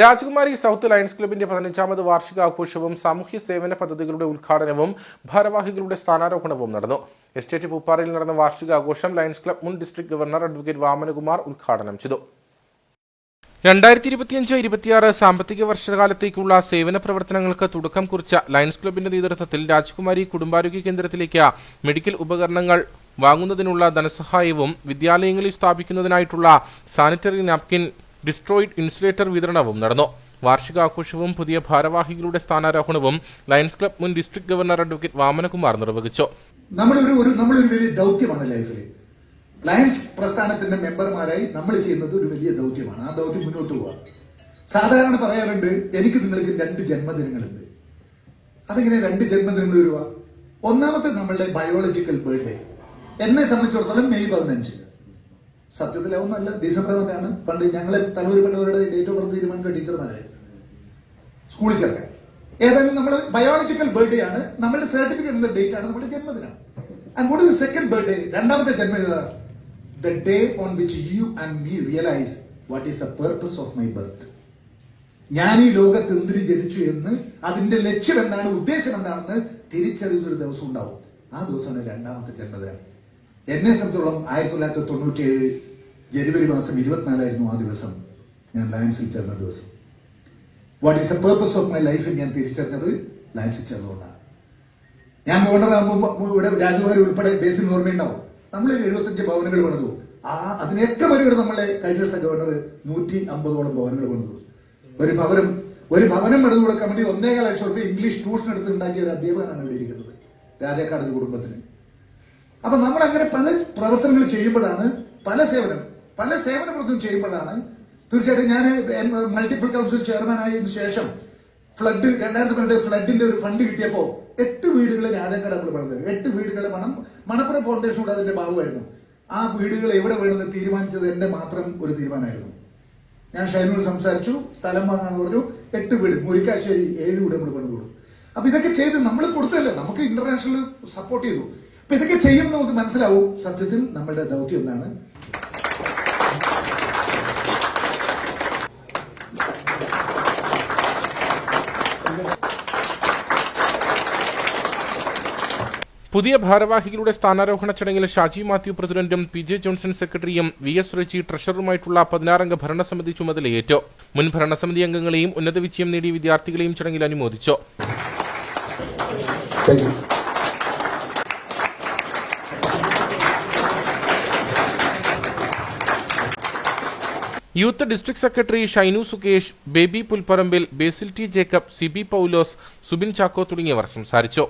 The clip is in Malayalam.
രാജകുമാരി സൗത്ത് ലയൺസ് ക്ലബിന്റെ പതിനഞ്ചാമത് വാർഷികാഘോഷവും സാമൂഹ്യ സേവന പദ്ധതികളുടെ ഉദ്ഘാടനവും ഭാരവാഹികളുടെ സ്ഥാനാരോഹണവും നടന്നു. എസ്റ്റേറ്റ് പൂപ്പാറയിൽ നടന്ന വാർഷികാഘോഷം ലയൺസ് ക്ലബ് മുൻ ഡിസ്ട്രിക്ട് ഗവർണർ അഡ്വക്കേറ്റ് വാമനകുമാർ ഉദ്ഘാടനം ചെയ്തു. രണ്ടായിരത്തി ഇരുപത്തിയഞ്ച് ഇരുപത്തിയാറ് സാമ്പത്തിക വർഷകാലത്തേക്കുള്ള സേവന പ്രവർത്തനങ്ങൾക്ക് തുടക്കം കുറിച്ച ലയൺസ് ക്ലബിന്റെ നേതൃത്വത്തിൽ രാജകുമാരി കുടുംബാരോഗ്യ കേന്ദ്രത്തിലേക്ക് മെഡിക്കൽ ഉപകരണങ്ങൾ വാങ്ങുന്നതിനുള്ള ധനസഹായവും വിദ്യാലയങ്ങളിൽ സ്ഥാപിക്കുന്നതിനായിട്ടുള്ള സാനിറ്ററി നാപ്കിൻ ഡിസ്ട്രോയിഡ് ഇൻസുലേറ്റർ വിതരണവും നടന്നു. വാർഷികാഘോഷവും പുതിയ ഭാരവാഹികളുടെ സ്ഥാനാരോഹണവും ലയൺസ് ക്ലബ് മുൻ ഡിസ്ട്രിക്ട് ഗവർണർ അഡ്വക്കേറ്റ് വാമനകുമാർ നിർവഹിച്ചു. നമ്മളൊരു ഒരു വലിയ ദൗത്യമാണ് ലൈഫിൽ പ്രസ്ഥാനത്തിന്റെ മെമ്പർമാരായി നമ്മൾ ചെയ്യുന്നത് ഒരു വലിയ ദൗത്യമാണ്. ആ ദൗത്യം മുന്നോട്ട് പോവുക സാധാരണ പറയാറുണ്ട് എനിക്ക് നിങ്ങൾക്ക് രണ്ട് ജന്മദിനങ്ങളുണ്ട്. അതെങ്ങനെ രണ്ട് ജന്മദിനങ്ങൾ വരുക ഒന്നാമത്തെ നമ്മളുടെ ബയോളജിക്കൽ ബർത്ത്ഡേ എന്നെ സംബന്ധിച്ചിടത്തോളം മെയ് പതിനഞ്ച്. സത്യത്തിൽ അവൻ നല്ല ഡിസംബർ തന്നെയാണ് പണ്ട് ഞങ്ങളെ തലമുറപ്പെട്ടവരുടെ ഡേറ്റ് ഓഫ് ബർത്ത് തീരുമാനിച്ച ടീച്ചർമാരെ സ്കൂളിൽ ചേർക്കാൻ. ഏതായാലും നമ്മൾ ബയോളജിക്കൽ ബർത്ത്ഡേ ആണ്. നമ്മുടെ സർട്ടിഫിക്കറ്റ് ഡേറ്റ് ആണ്? നമ്മുടെ ജന്മദിനം. And what is second birthday രണ്ടാമത്തെ ജന്മദിനം the day on which you and me realise what is the purpose of my birth ഞാൻ ഈ ലോകത്ത് എന്തിനു ജനിച്ചു എന്ന് അതിന്റെ ലക്ഷ്യം എന്താണ് ഉദ്ദേശം എന്താണെന്ന് തിരിച്ചറിയുന്ന ഒരു ദിവസം ഉണ്ടാവും. ആ ദിവസമാണ് രണ്ടാമത്തെ ജന്മദിനം. എന്നെ സംബന്ധിച്ചോളം ആയിരത്തി തൊള്ളായിരത്തി തൊണ്ണൂറ്റി ഏഴ് ജനുവരി മാസം ഇരുപത്തിനാലായിരുന്നു ആ ദിവസം ഞാൻ ലയൻസിൽ ചേർന്ന ദിവസം. What is the purpose of my life ഞാൻ തിരിച്ചറിഞ്ഞത് ലയൻസിൽ ചേർന്നുകൊണ്ടാണ് ഞാൻ ഗവർണറാകുമ്പോൾ ഇവിടെ രാജകുമാരി ഉൾപ്പെടെ ബേസിൽ ഓർമ്മയുണ്ടാവും. നമ്മൾ എഴുപത്തഞ്ച് ഭവനങ്ങൾ പണിതു. ആ അതിനൊക്കെ വരെ നമ്മളെ കഴിഞ്ഞ ദിവസത്തെ ഗവർണർ നൂറ്റി അമ്പതോളം ഭവനങ്ങൾ പണിതു. ഒരു ഭവനം ഒരു ഭവനം എടുത്തു കൊടുക്കാൻ വേണ്ടി ഒന്നേകാൽ ഇംഗ്ലീഷ് ട്യൂഷൻ എടുത്ത് ഉണ്ടാക്കിയ ഒരു അധ്യാപകനാണ് ഇവിടെ ഇരിക്കുന്നത്. രാജാക്കാട് കുടുംബത്തിന്. അപ്പൊ നമ്മൾ അങ്ങനെ പല പ്രവർത്തനങ്ങൾ ചെയ്യുമ്പോഴാണ് പല സേവനം പല സേവന പ്രവർത്തനം ചെയ്യുമ്പോഴാണ് തീർച്ചയായിട്ടും ഞാൻ മൾട്ടിപ്പിൾ കൗൺസിൽ ചെയർമാൻ ആയതിനു ശേഷം ഫ്ലഡ് രണ്ടായിരത്തി പന്ത്രണ്ട് ഫ്ലഡിന്റെ ഒരു ഫണ്ട് കിട്ടിയപ്പോ എട്ട് വീടുകളെ രാജാക്കാട് നമ്മൾ പണിത്. എട്ട് വീടുകളെ പണം മണപ്പുറം ഫൗണ്ടേഷൻ കൂടെ അതിന്റെ ഭാഗമായിരുന്നു. ആ വീടുകൾ എവിടെ വേണമെന്ന് തീരുമാനിച്ചത് എന്റെ മാത്രം ഒരു തീരുമാനമായിരുന്നു. ഞാൻ ഷൈനോട് സംസാരിച്ചു സ്ഥലം വാങ്ങാന്ന് പറഞ്ഞു എട്ട് വീട് മുരിക്കാശ്ശേരി ഏഴ് വീട് നമ്മൾ പണിത് കൊടുത്തു. അപ്പൊ ഇതൊക്കെ ചെയ്ത് നമ്മൾ കൊടുത്തല്ലേ നമുക്ക് ഇന്റർനാഷണൽ സപ്പോർട്ട് ചെയ്തു. അപ്പൊ ഇതൊക്കെ ചെയ്യുമ്പോൾ നമുക്ക് മനസ്സിലാവും സത്യത്തിൽ നമ്മുടെ ദൗത്യം എന്താണ്. പുതിയ ഭാരവാഹികളുടെ സ്ഥാനാരോഹണ ചടങ്ങിൽ ഷാജി മാത്യു പ്രസിഡന്റും പി ജെ ജോൺസൺ സെക്രട്ടറിയും വി എസ് റിച്ചി ട്രഷററുമായിട്ടുള്ള പതിനാറംഗ ഭരണസമിതി ചുമതലയേറ്റു മുൻ ഭരണസമിതി അംഗങ്ങളെയും ഉന്നത വിജയം നേടിയ വിദ്യാർത്ഥികളെയും ചടങ്ങിൽ അനുമോദിച്ചു. Youth district secretary Shainu Sukesh Baby Pulparambil Basil T Jacob Sibi Paulose Subin Chacko തുടങ്ങിയവർ സംസാരിച്ചു.